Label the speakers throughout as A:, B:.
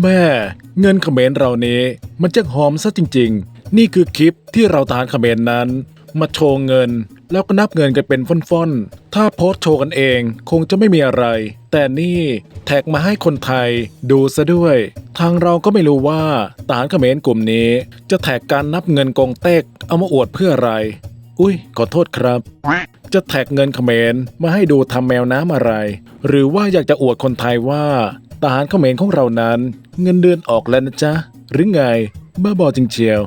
A: แม่เงินเขมรเรานี้ มันจะหอมซะจริง ๆ นี่คือคลิปที่เราทารเขมรนั้น มาโชว์เงิน แล้วก็นับเงินกันเป็นฟ่อนๆ ถ้าโพสโชว์กันเองคงจะไม่มีอะไร แต่นี่แท็กมาให้คนไทยดูซะด้วย ทางเราก็ไม่รู้ว่าทหารเขมรกลุ่มนี้ จะแท็กการนับเงินกองเต็กเอามาอวดเพื่ออะไร อุ้ยขอโทษครับ จะแท็กเงินเขมรมาให้ดูทำแมวน้ำอะไร หรือว่าอยากจะอวดคนไทยว่า ทหารเขมรของเรานั้น เงินเดือนออกแล้วนะจ๊ะ หรือไง บ้าบอจริงเชียว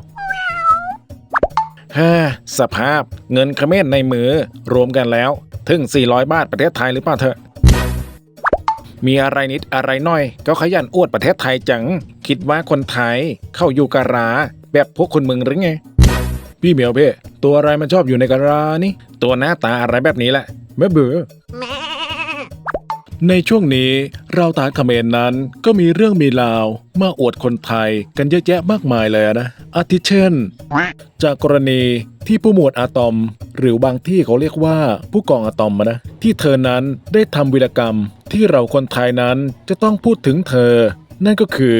A: ฮ่าสภาพเงินเขมรในมือ รวมกันแล้ว ถึง 400 บาทประเทศไทยหรือเปล่าเถอะมีอะไรนิดอะไรน่อย ก็ขยันอวดประเทศไทยจัง คิดว่าคนไทยเข้าอยู่กะรา แบบพวกคนเมืองหรือไง พี่เหมียวเพ่ตัวอะไรมันชอบอยู่ในกะรานี่ ตัวหน้าตาอะไรแบบนี้แหละไม่เบื่อ ในช่วงนี้เราตารเขมรนั้นก็มีเรื่องมีราวมาอวดคนไทยกันเยอะแยะมากมายเลยนะอาทิเช่น จากกรณีที่ผู้หมวดอะตอม หรือบางที่เขาเรียกว่าผู้กองอะตอมนะที่เธอนั้นได้ทำวิรกรรมที่เราคนไทยนั้นจะต้องพูดถึงเธอ นั่นก็คือ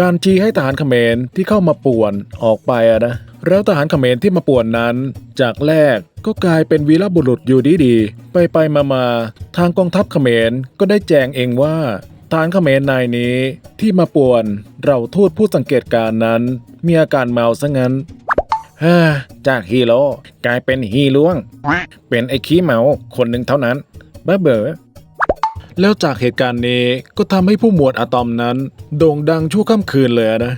A: การชี้ให้ทหารเขมรที่เข้ามาป่วนออกไปอะนะแล้วทหารเขมรที่มาป่วนนั้น จากแรกก็กลายเป็นวีรบุรุษอยู่ดีๆ ไปไปมามาทางกองทัพเขมรก็ได้แจ้งเองว่าทหารเขมรนายนี้ที่มาป่วนเราทูตผู้สังเกตการณ์นั้น มีอาการเมาซะงั้นฮ่าจากฮีโร่กลายเป็นฮีล่วง เป็นไอ้ขี้เมาคนหนึ่งเท่านั้นบ้าเบอ แล้วจากเหตุการณ์นี้ก็ทำให้ผู้หมวดอะตอมนั้น โด่งดังชั่วค่ำคืนเลยนะ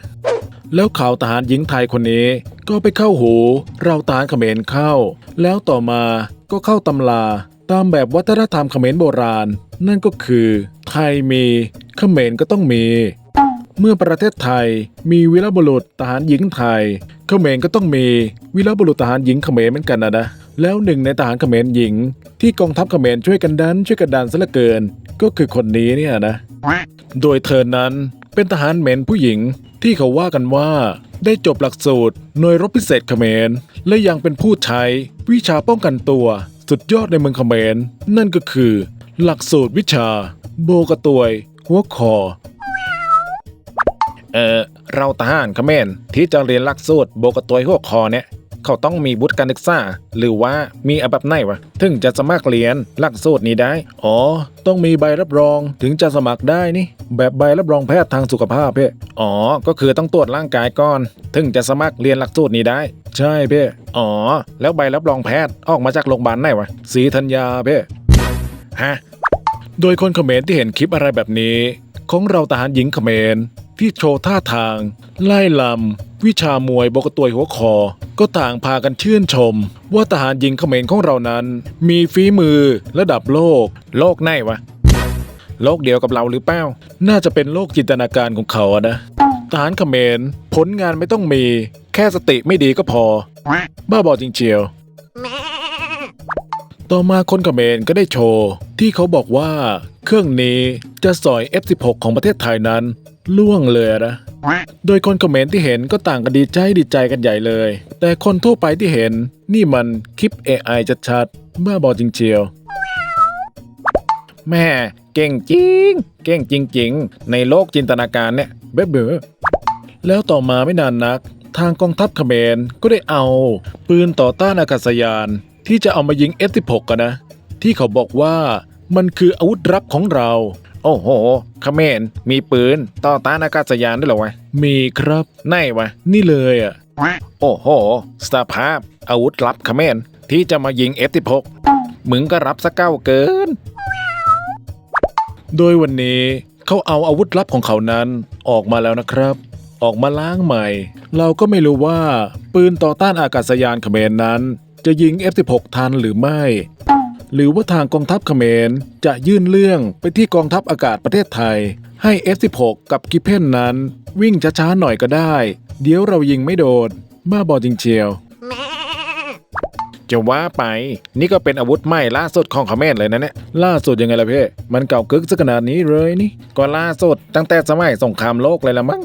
A: แล้วข่าวทหารหญิงไทยคนนี้ ก็ไปเข้าหู เราทหารเขมรเข้า แล้วต่อมาก็เข้าตำราตามแบบวัฒนธรรมเขมรโบราณ นั่นก็คือ ไทยมีเขมรก็ต้องมี เมื่อประเทศไทยมีวีรบุรุษทหารหญิงไทย เขมรก็ต้องมีวีรบุรุษทหารหญิงเขมรเหมือนกันนะนะ แล้วหนึ่งในทหารเขมรหญิง ที่กองทัพเขมรช่วยกันดันช่วยกันดันซะเหลือเกิน ก็คือคนนี้เนี่ยนะ โดยเธอนั้นเป็นทหารเหมนผู้หญิงที่เขาว่ากันว่า ได้จบหลักสูตรหน่วยรบพิเศษเขมร และยังเป็นผู้ใช้วิชาป้องกันตัวสุดยอดในเมืองเขมร นั่นก็คือ หลักสูตรวิชา โบกระตวย หัวคอ เออเราทหารเขมรที่จะเรียนหลักสูตรโบกระตวยหัวคอเนี่ย เขาต้องมีบุตรการศึกษาหรือว่ามีอัแบบไหนวะถึงจะสมัครเรียนหลักสูตรนี้ได้ อ๋อ ต้องมีใบรับรองถึงจะสมัครได้นี่ แบบใบรับรองแพทย์ทางสุขภาพเพ่อ๋อ ก็คือต้องตรวจร่างกายก่อน ถึงจะสมัครเรียนหลักสูตรนี้ได้ ใช่เพ่อ๋อ แล้วใบรับรองแพทย์ออกมาจากโรงพยาบาลไหนวะศรีธัญญาเพ่ฮะโดยคนเขมรที่เห็นคลิปอะไรแบบนี้ ของเราทหารหญิงเขมรที่โชว์ท่าทาง ไล่ลำ วิชามวยบกตวยหัวคอ ก็ต่างพากันชื่นชม ว่าทหารหญิงเขมรของเรานั้น มีฝีมือระดับโลก โลกไหนวะ โลกเดียวกับเราหรือเปล่า น่าจะเป็นโลกจินตนาการของเขาอะนะทหารเขมรผลงานไม่ต้องมี แค่สติไม่ดีก็พอ บ้าบอจริงเชียวต่อมาคนเขมรก็ได้โชว์ ที่เขาบอกว่า เครื่องนี้จะสอย F16 ของประเทศไทยนั้น ล่วงเลยนะ โดยคนคอมเขมรที่เห็นก็ต่างกันดีใจดีใจกันใหญ่เลย แต่คนทั่วไปที่เห็นนี่มันคลิป AI ชัดๆบ้าบอจริงเชียว แม่เก่งจริง เก่งจริง ๆ ในโลกจินตนาการเนี่ยเบ้อเบ้อแล้วต่อมาไม่นานนัก ทางกองทัพเขมรก็ได้เอา ปืนต่อต้านอากาศยาน ที่จะเอามายิง F16 กันนะ ที่เขาบอกว่ามันคืออาวุธลับของเรา โอ้โหเขมรมีปืน ต่อต้านอากาศยานด้วยเหรอวะ มีครับไหนวะ นี่เลยอะ โอ้โห สภาพ อาวุธลับเขมรที่จะมายิง F16 มึงก็รับสะเก้าเกิน โดยวันนี้เขาเอาอาวุธลับของเขานั้นออกมาแล้วนะครับ ออกมาล้างใหม่ เราก็ไม่รู้ว่า ปืนต่อต้านอากาศยานเขมรนั้น จะยิง F16 ทันหรือไม่ หรือว่าทางกองทัพเขมร จะยื่นเรื่องไปที่กองทัพอากาศประเทศไทย ให้ F16 กับกิเพนนั้น วิ่งช้าๆหน่อยก็ได้ เดี๋ยวเรายิงไม่โดนบ้าบอจริงเชียวจะว่าไป นี่ก็เป็นอาวุธใหม่ล่าสุดของเขมรเลยนะเนี่ยล่าสุดยังไงล่ะเพ่มันเก่ากึกซะขนาดนี้เลยนี่ ก็ล่าสุดตั้งแต่สมัยสงครามโลกเลยละมั้ง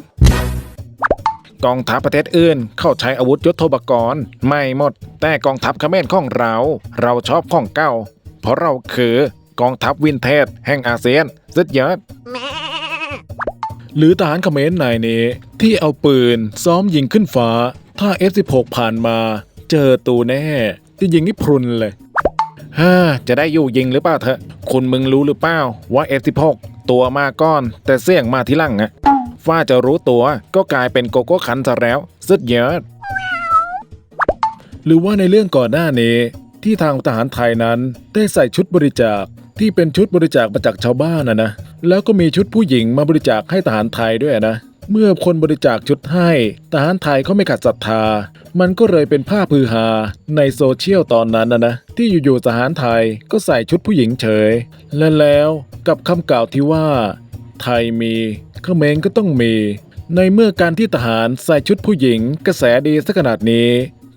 A: กองทัพประเทศอื่น เข้าใช้อาวุธยุทโธปกรณ์ไม่หมด แต่กองทัพเขมรของเรา เราชอบของเก่า เพราะเราคือกองทัพวินเทจแห่งอาเซียนสุดยอดหรือทหารเขมรนายนี้ ที่เอาปืนซ้อมยิงขึ้นฟ้า ถ้า F16 ผ่านมา เจอตูแน่ จะยิงนี่พรุนเลยฮ่าจะได้อยู่ยิงหรือเปล่าเถอะ คุณมึงรู้หรือเปล่าว่า F16 ตัวมาก้อน แต่เสี่ยงมาที่หลังอะ ฟ้าจะรู้ตัวก็กลายเป็นโกโก้คันซะแล้วสุดยอดหรือว่าในเรื่องก่อนหน้านี้ ที่ทางทหารไทยนั้นได้ใส่ชุดบริจาคที่เป็นชุดบริจาคมาจากชาวบ้านนะนะ แล้วก็มีชุดผู้หญิงมาบริจาคให้ทหารไทยด้วยนะ เมื่อคนบริจาคชุดให้ทหารไทยเขาไม่ขัดศรัทธา มันก็เลยเป็นภาพพือฮาในโซเชียลตอนนั้นนะนะที่อยู่ๆทหารไทยก็ใส่ชุดผู้หญิงเฉย และแล้วกับคำกล่าวที่ว่า ไทยมีเขมรก็ต้องมี ในเมื่อการที่ทหารใส่ชุดผู้หญิง กระแสดีสักขนาดนี้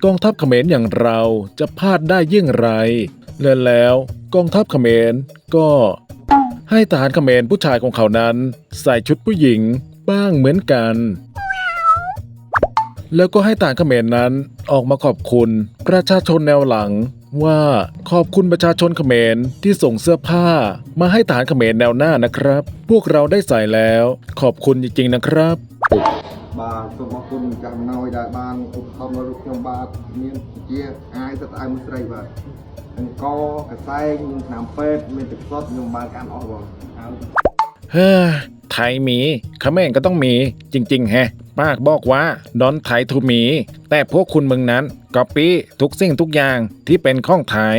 A: กองทัพเขมรอย่างเราจะพลาดได้ยี่งไรและแล้วกองทัพเขมรก็ ให้ทหารเขมรผู้ชายของเขานั้น ใส่ชุดผู้หญิงบ้างเหมือนกัน แล้วก็ให้ทหารเขมรนั้นออกมาขอบคุณประชาชนแนวหลัง ว่าขอบคุณประชาชนเขมรที่ส่งเสื้อผ้า มาให้ทหารเขมรแนวหน้านะครับ พวกเราได้ใส่แล้ว ขอบคุณจริงๆนะครับ
B: បាទសូមអរគុណចំណាយដែលបានឧបត្ថម្ភដល់ខ្ញុំបាទមានជាអាយទៅតែមួយស្រីបាទអង្គកសែងថ្នាំពេទ្យមានទឹកសុទ្ធខ្ញុំបានកាន់អស់បងហើយ
A: เฮ้ยไทยมีเขมรก็ต้องมีจริง ๆ แฮะ ป้ากบอกว่าดอนไทยทูมีแต่พวกคุณมึงนั้นก๊อปปี้ทุกสิ่งทุกอย่างที่เป็นข้องไทย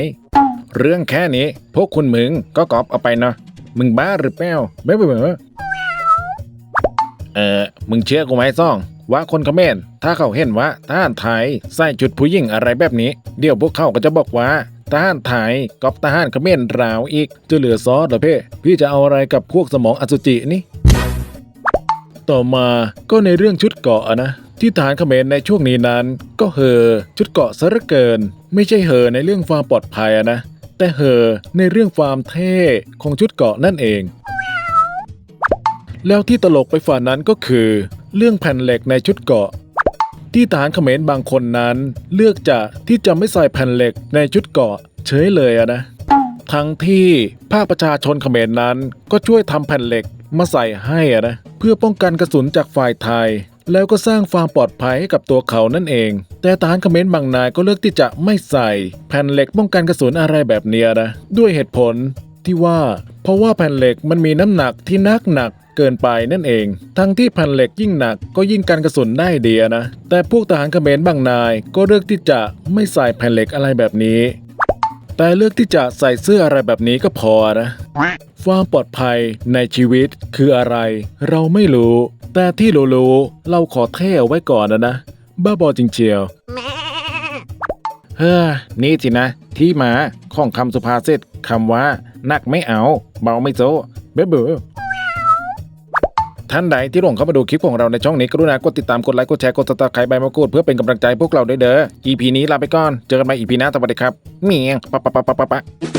A: เรื่องแค่นี้พวกคุณมึงก็ก๊อปเอาไปเนาะมึงบ้าหรือเปล่าไม่เบ้อเออมึงเชื่อกูไหมซ่องว่าคนเขมรถ้าเขาเห็นว่าทหารไทยใส่จุดผู้หญิงอะไรแบบนี้ เดี๋ยวพวกเขาก็จะบอกว่าทหารไทยก๊อปทหารเขมรราวอีกจะเหลือซอสเหรอเพ่พี่จะเอาอะไรกับพวกสมองอสุจินี่ ต่อมาก็ในเรื่องชุดเกาะนะที่ทหารเขมรในช่วงนี้นั้น ก็เฮอชุดเกาะซะเหลือเกิน ไม่ใช่เฮอในเรื่องความปลอดภัยนะ แต่เฮอในเรื่องความเท่ของชุดเกาะนั่นเอง แล้วที่ตลกไปฝ่านั้นก็คือ เรื่องแผ่นเหล็กในชุดเกาะ ที่ทหารเขมรบางคนนั้นเลือกจะที่จะไม่ใส่แผ่นเหล็กในชุดเกาะเฉยเลยอะนะทั้งที่ภาคประชาชนเขมรนั้นก็ช่วยทำแผ่นเหล็ก มาใส่ให้อะนะ เพื่อป้องกันกระสุนจากฝ่ายไทย แล้วก็สร้างความปลอดภัยให้กับตัวเขานั่นเอง แต่ทหารเขมรบางนายก็เลือกที่จะไม่ใส่ แผ่นเหล็กป้องกันกระสุนอะไรแบบเนี้ยนะ ด้วยเหตุผลที่ว่า เพราะว่าแผ่นเหล็กมันมีน้ำหนักที่นักหนักเกินไปนั่นเอง ทั้งที่แผ่นเหล็กยิ่งหนักก็ยิ่งกันกระสุนได้ดีอะนะ แต่พวกทหารเขมรบางนายก็เลือกที่จะไม่ใส่แผ่นเหล็กอะไรแบบนี้ แต่เลือกที่จะใส่เสื้ออะไรแบบนี้ก็พอนะ ความปลอดภัยในชีวิตคืออะไร เราไม่รู้ แต่ที่รู้ๆเราขอเท่ไว้ก่อนนะนะ บ้าบอจริงเชียวเฮ้อนี่สินะ ที่มาของคำสุภาษิตคำว่า นักไม่เอา เบาไม่โซเบ๊บเบอ ท่านใดที่หลงเข้ามาดูคลิปของเราในช่องนี้กรุณากดติดตามกดไลค์กดแชร์กดติดตามใครใบมะกรูดเพื่อเป็นกำลังใจพวกเราด้วยเด้อ EP นี้ลาไปก่อน เจอกันใหม่ EP หน้าสวัสดีครับเมียงปะปะปะปะปะปะ